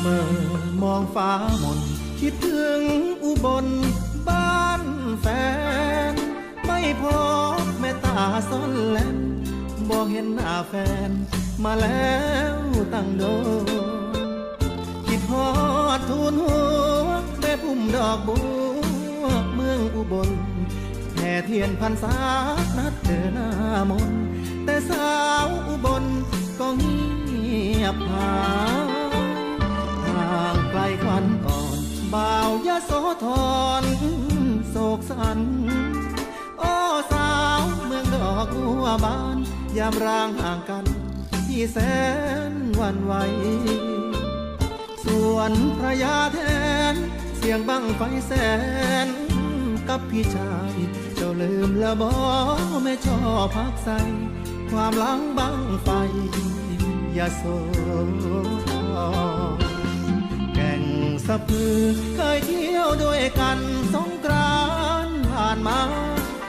เมื่อมองฟ้ามนคิดถึงอุบลบ้านแฟน ไม่พบแม่ตาซ่อนแลนบอกเห็นหน้าแฟน มาแล้วตั้งโดคิดฮอดทูนหัวแม่พุ่มดอกบัวเมืองอุบลแห่เทียนพันษานัดเจอหน้ามนแต่สาวอุบลก็เงียบหาย บ่าวยาโสธรโศกสัน โอ้สาวเมืองดอกบัวบาน ยามร่างห่างกัน ที่แสนวันไหว ส่วนพระยาแทน เสียงบังไฟแสน กับพี่ชาย เจ้าลืมและบอไม่ชอบพักใส ความหลังบังไฟย่าโสธระพือเคยเที่ยวด้วยกันสงกรานผ่านมา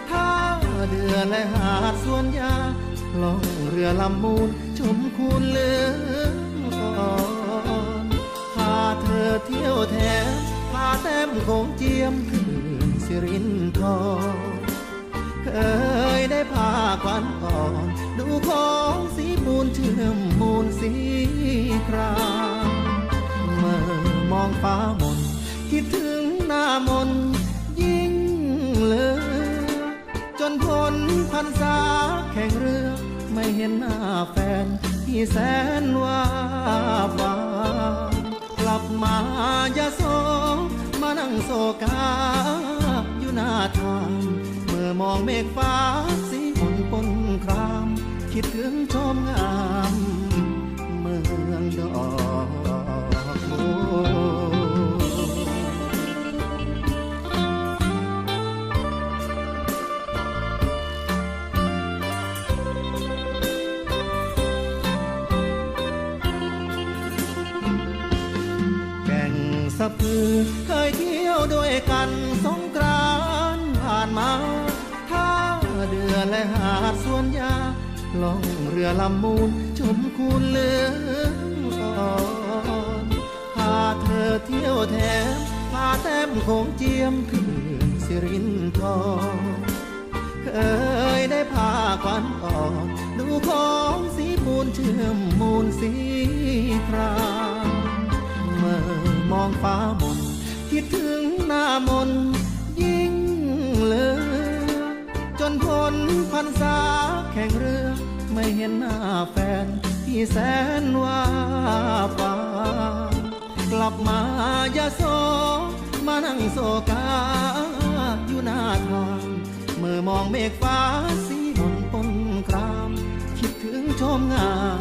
ท่าเดือและหาดสวนยาล่องเรือลำมูลชมคุณเลืองก่อนพาเธอเที่ยวแถมพาแต้มโขงเจียมคืนสิรินทรเคยได้พาควันอ่อน ดูของสีมูลเชื่อมมูลสีคราม องฟ้ามนคิดถึงหน้ามนยิ่งเหลยจนพ้นพรรษาแข่งเรือไม่เห็นหน้าแฟนที่แสนว่าบากลับมายาโสมานั่งโศกาอยู่หน้าทางเมื่อมองเมฆฟ้าสีฝนปนคราม คิดถึงชมงามะพือเคยเที่ยวด้วยกันสงกรานผ่านมาท่าเดือและหาดสวนยาล่องเรือลำมูลชมคุณเลืองก่อนพาเธอเที่ยวแถมพาแต้มโขงเจียมคืนสิรินทรเคยได้ องฟ้ามนคิดถึงหน้ามนยิ่งเลือจนพ้นพันษาแข่งเรือไม่เห็นหน้าแฟนที่แสนว่าฟ้ากลับมายะโซมานั่งโซกาอยู่หน้าทางเมื่อมองเมฆฟ้าสีมนปนคราม คิดถึงชมงาม